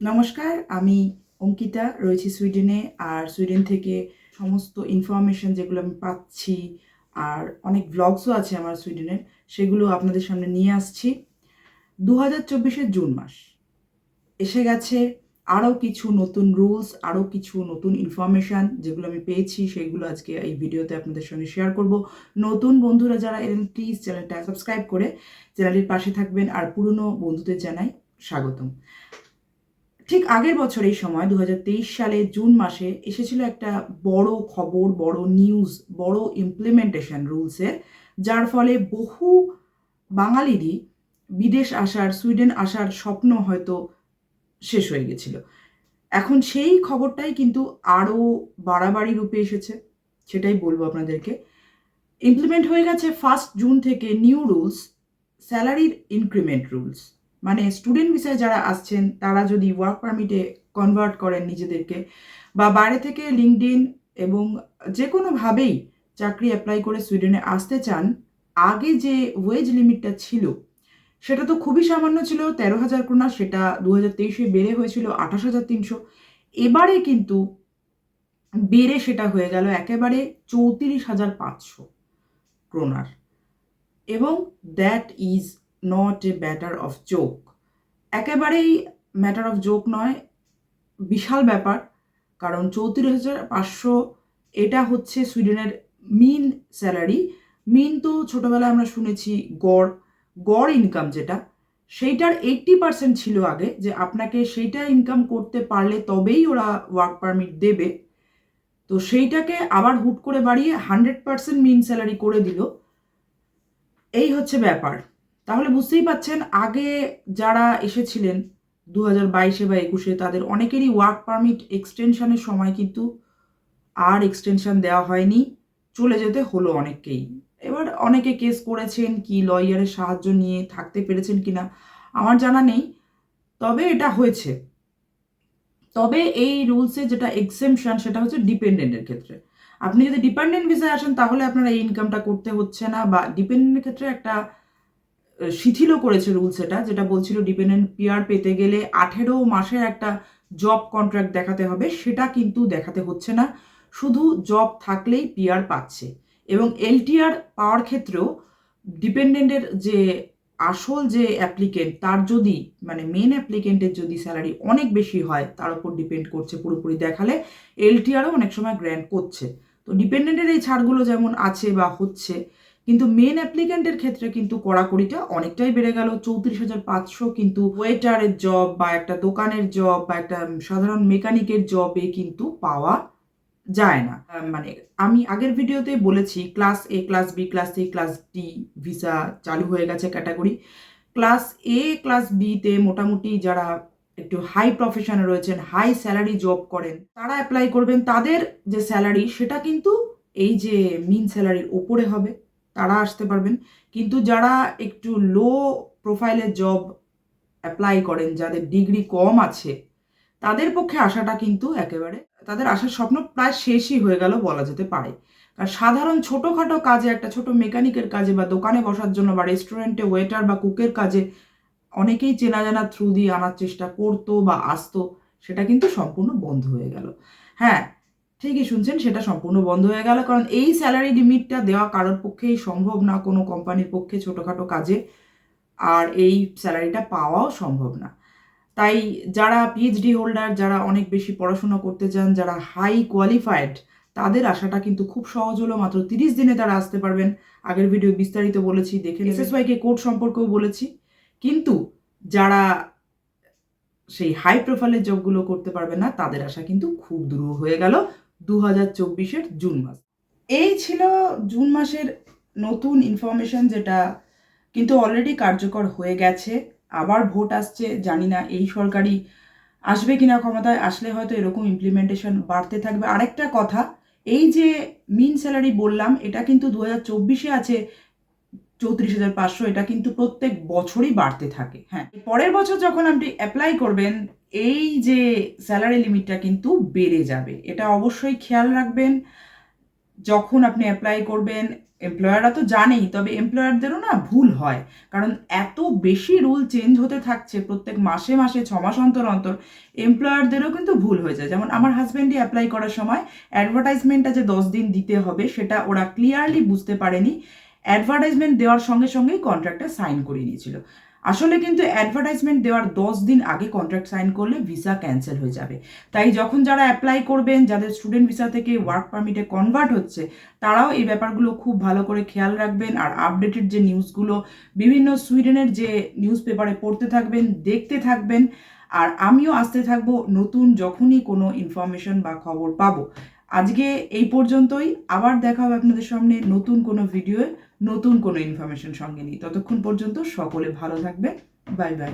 নমস্কার, আমি অঙ্কিতা রয়েছি সুইডেনে আর সুইডেন থেকে সমস্ত ইনফরমেশন যেগুলো আমি পাচ্ছি আর অনেক ব্লগসও আছে আমার সুইডেনের সেগুলো আপনাদের সামনে নিয়ে আসছি। দু হাজার চব্বিশের জুন মাস, এসে গেছে আরও কিছু নতুন রুলস আরও কিছু নতুন ইনফরমেশান যেগুলো আমি পেয়েছি, সেগুলো আজকে এই ভিডিওতে আপনাদের সঙ্গে শেয়ার করব। নতুন বন্ধুরা যারা এলেন প্লিজ চ্যানেলটা সাবস্ক্রাইব করে চ্যানেলের পাশে থাকবেন আর পুরনো বন্ধুদের জানাই স্বাগতম। ঠিক আগের বছর এই সময় দু হাজার তেইশ সালে জুন মাসে এসেছিল একটা বড় খবর, বড় নিউজ বড় ইমপ্লিমেন্টেশন রুলসের যার ফলে বহু বাঙালিরই বিদেশ আসার, সুইডেন আসার স্বপ্ন হয়তো শেষ হয়ে গেছিল। এখন সেই খবরটাই কিন্তু আরও বাড়াবাড়ি রূপে এসেছে, সেটাই বলব আপনাদেরকে। ইমপ্লিমেন্ট হয়ে গেছে ফার্স্ট জুন থেকে নিউ রুলস স্যালারির ইনক্রিমেন্ট রুলস মানে স্টুডেন্ট ভিসায় যারা আসছেন, তারা যদি ওয়ার্ক পারমিটে কনভার্ট করেন নিজেদেরকে বা বাইরে থেকে লিঙ্কডিন এবং যে কোনোভাবেই চাকরি অ্যাপ্লাই করে সুইডেনে আসতে চান, আগে যে ওয়েজ লিমিটটা ছিল, সেটা তো খুবই সামান্য ছিল, তেরো হাজার ক্রোনা সেটা দু হাজার তেইশে বেড়ে হয়েছিল আঠাশ হাজার তিনশো। এবারে কিন্তু বেড়ে সেটা হয়ে গেল একেবারে চৌত্রিশ হাজার পাঁচশো ক্রোনার এবং that is not a matter of joke একেবারেই ম্যাটার অফ জোক নয়, বিশাল ব্যাপার। কারণ চৌত্রিশ হাজার পাঁচশো, এটা হচ্ছে সুইডেনের মিন স্যালারি মিন তো ছোটোবেলায় আমরা শুনেছি গড়। গড় ইনকাম যেটা, সেইটার এইট্টি পার্সেন্ট ছিল আগে যে আপনাকে সেইটা ইনকাম করতে পারলে তবেই ওরা ওয়ার্ক পারমিট দেবে। তো সেইটাকে আবার হুট করে বাড়িয়ে হান্ড্রেড পার্সেন্ট মিন স্যালারি করে দিল। এই হচ্ছে ব্যাপার। তাহলে বুঝতেই পাচ্ছেন, আগে যারা এসেছিলেন দু হাজার বাইশে বা একুশে, তাদের অনেকেরই ওয়ার্ক পারমিট এক্সটেনশনের সময় কিন্তু আর এক্সটেনশন দেওয়া হয়নি, চলে যেতে হলো অনেককেই। এবার অনেকে কেস করেছেন কি লয়ারের সাহায্য নিয়ে থাকতে পেরেছেন কিনা, আমার জানা নেই, তবে এটা হয়েছে। তবে এই রুলসে যেটা এক্সেমশন সেটা হচ্ছে ডিপেন্ডেন্টের ক্ষেত্রে। আপনি যদি ডিপেন্ডেন্ট ভিসায় আসেন, তাহলে আপনার এই ইনকামটা করতে হচ্ছে না, বা ডিপেন্ডেন্টের ক্ষেত্রে একটা শিথিলও করেছে রুলস এটা, যেটা বলছিল ডিপেন্ডেন্ট পিয়ার পেতে গেলে আঠেরো মাসের একটা জব কন্ট্রাক্ট দেখাতে হবে, সেটা কিন্তু দেখাতে হচ্ছে না। শুধু জব থাকলেই পিয়ার পাচ্ছে। এবং এলটিআর পাওয়ার ক্ষেত্রেও ডিপেন্ডেন্টের যে আসল যে অ্যাপ্লিকেন্ট তার যদি মানে মেন অ্যাপ্লিকেন্টের যদি স্যালারি অনেক বেশি হয়, তার উপর ডিপেন্ড করছে পুরোপুরি দেখালে। এলটিআরও অনেক সময় গ্র্যান্ট করছে। তো ডিপেন্ডেন্টের এই ছাড়গুলো যেমন আছে বা হচ্ছে কিন্তু মেন অ্যাপ্লিকেন্টের ক্ষেত্রে কিন্তু কড়াকড়িটা অনেকটাই বেড়ে গেল। চৌত্রিশ হাজার পাঁচশো কিন্তু ওয়েটারের জব বা একটা দোকানের জব বা একটা সাধারণ মেকানিকের জবে কিন্তু পাওয়া যায় না। মানে আমি আগের ভিডিওতে বলেছি class A class B class C class D visa চালু হয়ে গেছে ক্যাটাগরি ক্লাস এ ক্লাস বিতে মোটামুটি যারা একটু হাই প্রফেশনে রয়েছেন হাই স্যালারি জব করেন, তারা অ্যাপ্লাই করবেন। তাদের যে স্যালারি সেটা কিন্তু এই যে মিন স্যালারির ওপরে হবে। তারা আসতে পারবেন। কিন্তু যারা একটু লো প্রোফাইলের জব অ্যাপ্লাই করেন, যাদের ডিগ্রি কম আছে, তাদের পক্ষে আসাটা কিন্তু একেবারে, তাদের আসার স্বপ্ন প্রায় শেষই হয়ে গেল বলা যেতে পারে। কারণ সাধারণ ছোটোখাটো কাজে, একটা ছোট মেকানিকের কাজে বা দোকানে বসার জন্য বা রেস্টুরেন্টে ওয়েটার বা কুকের কাজে অনেকেই চেনা জানা থ্রু দিয়ে আনার চেষ্টা করতো বা আসতো, সেটা কিন্তু সম্পূর্ণ বন্ধ হয়ে গেল। হ্যাঁ ঠিকই শুনছেন, সেটা সম্পূর্ণ বন্ধ হয়ে গেল। কারণ এই স্যালারি লিমিটটা দেওয়া কারোর পক্ষেই সম্ভব না, কোনো কোম্পানির পক্ষে ছোটোখাটো কাজে। আর এই স্যালারিটা পাওয়াও সম্ভব না। তাই যারা পিএইচডি হোল্ডার যারা অনেক বেশি পড়াশোনা করতে চান, যারা হাই কোয়ালিফাইড তাদের আশাটা কিন্তু খুব সহজ হলো। মাত্র তিরিশ দিনে তারা আসতে পারবেন। আগের ভিডিও বিস্তারিত বলেছি, দেখে এসএসওয়াইকে কোর্ট সম্পর্কেও বলেছি। কিন্তু যারা সেই হাই প্রোফাইলের জবগুলো করতে পারবে না, তাদের আশা কিন্তু খুব দূর হয়ে গেল। দু হাজার চব্বিশের জুন মাস। এই ছিল জুন মাসের নতুন ইনফরমেশন যেটা কিন্তু অলরেডি কার্যকর হয়ে গেছে। আবার ভোট আসছে, জানি না এই সরকারি আসবে কিনা ক্ষমতায়, আসলে হয়তো এরকম ইমপ্লিমেন্টেশন বাড়তে থাকবে। আরেকটা কথা, এই যে মিন স্যালারি বললাম, এটা কিন্তু দু হাজার চব্বিশে আছে চৌত্রিশ হাজার পাঁচশো, এটা কিন্তু প্রত্যেক বছরই বাড়তে থাকে। হ্যাঁ পরের বছর যখন আপনি অ্যাপ্লাই করবেন এই যে স্যালারি লিমিটটা কিন্তু বেড়ে যাবে। এটা অবশ্যই খেয়াল রাখবেন। যখন আপনি অ্যাপ্লাই করবেন এমপ্লয়াররা তো জানেই, তবে এমপ্লয়ারদেরও না ভুল হয়। কারণ এত বেশি রুল চেঞ্জ হতে থাকছে প্রত্যেক মাসে মাসে, ছ মাস অন্তর অন্তর এমপ্লয়ারদেরও কিন্তু ভুল হয়ে যায়। যেমন আমার হাজব্যান্ডই অ্যাপ্লাই করার সময় অ্যাডভার্টাইজমেন্টটা যে দশ দিন দিতে হবে, সেটা ওরা ক্লিয়ারলি বুঝতে পারেনি। অ্যাডভার্টাইজমেন্ট দেওয়ার সঙ্গে সঙ্গেই কন্ট্রাক্টটা সাইন করে নিয়েছিল। আসলে কিন্তু অ্যাডভার্টাইজমেন্ট দেওয়ার দশ দিন আগে কন্ট্রাক্ট সাইন করলে ভিসা ক্যান্সেল হয়ে যাবে। তাই যখন যারা অ্যাপ্লাই করবেন, যাদের স্টুডেন্ট ভিসা থেকে ওয়ার্ক পারমিটে কনভার্ট হচ্ছে, তারাও এই ব্যাপারগুলো খুব ভালো করে খেয়াল রাখবেন। আর আপডেটেড যে নিউজগুলো বিভিন্ন সুইডেনের যে নিউজ পেপারে পড়তে থাকবেন, দেখতে থাকবেন। আর আমিও আসতে থাকব নতুন যখনই কোনো ইনফরমেশন বা খবর পাবো। আজকে এই পর্যন্তই। আবার দেখা হবে আপনাদের সামনে নতুন কোনো ভিডিওয়ে নতুন কোনো ইনফরমেশন সঙ্গে নিই। ততক্ষণ পর্যন্ত সকলে ভালো থাকবে বাই বাই